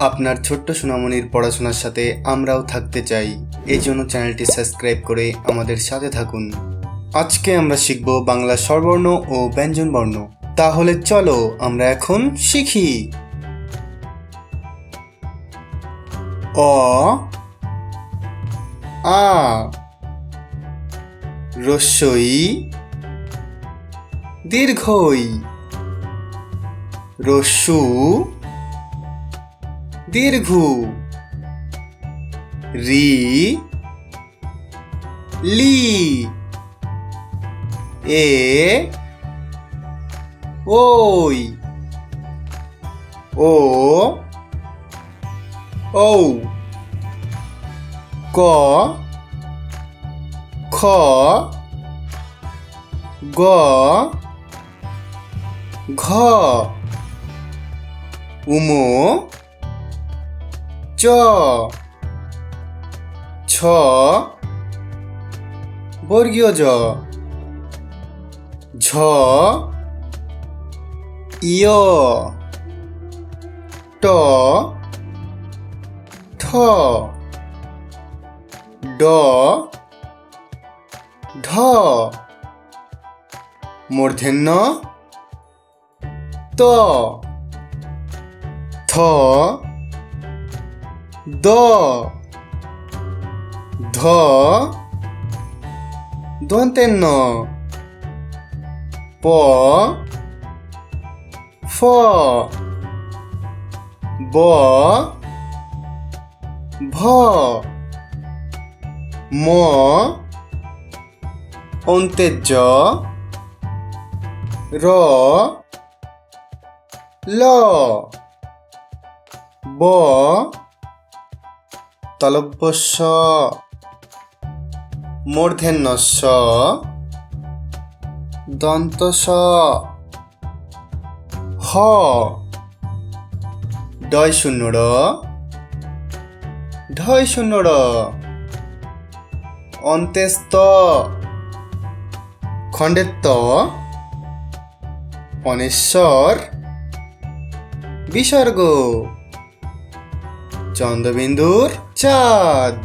আপনার ছোট্ট সোনামণির পড়াশোনার সাথে আমরাও থাকতে চাই। এই জন্য চ্যানেলটি সাবস্ক্রাইব করে আমাদের সাথে থাকুন। আজকে আমরা শিখব বাংলা স্বরবর্ণ ও ব্যঞ্জনবর্ণ তাহলে চলো আমরা এখন শিখি। অ, আ, রস্যই, দীর্ঘই, রস্যু দীর্ঘু। রি। লি। এ। ওই। ও। ঔ। ক। খ। গ। ঘ। উমো। চ। ছ। বর্গীয় জ। ঝ। ইয় ট। ঠ। ড। ঢ। মূর্ধন্য। ত। থ। দ। ধ। দন্তেন্ন। প। ফ। ব। ভ। ম। অন্তেজ র। ল। ব। তলব্যস্য। মূর্ধন্যস্য। দন্তস হ। ডয় শূন্য র ঢয় শূন্য র অন্তেস্ত। খণ্ডেত্ব অনেশ্বর বিসর্গ। চন্দ্রবিন্দুর চাঁদ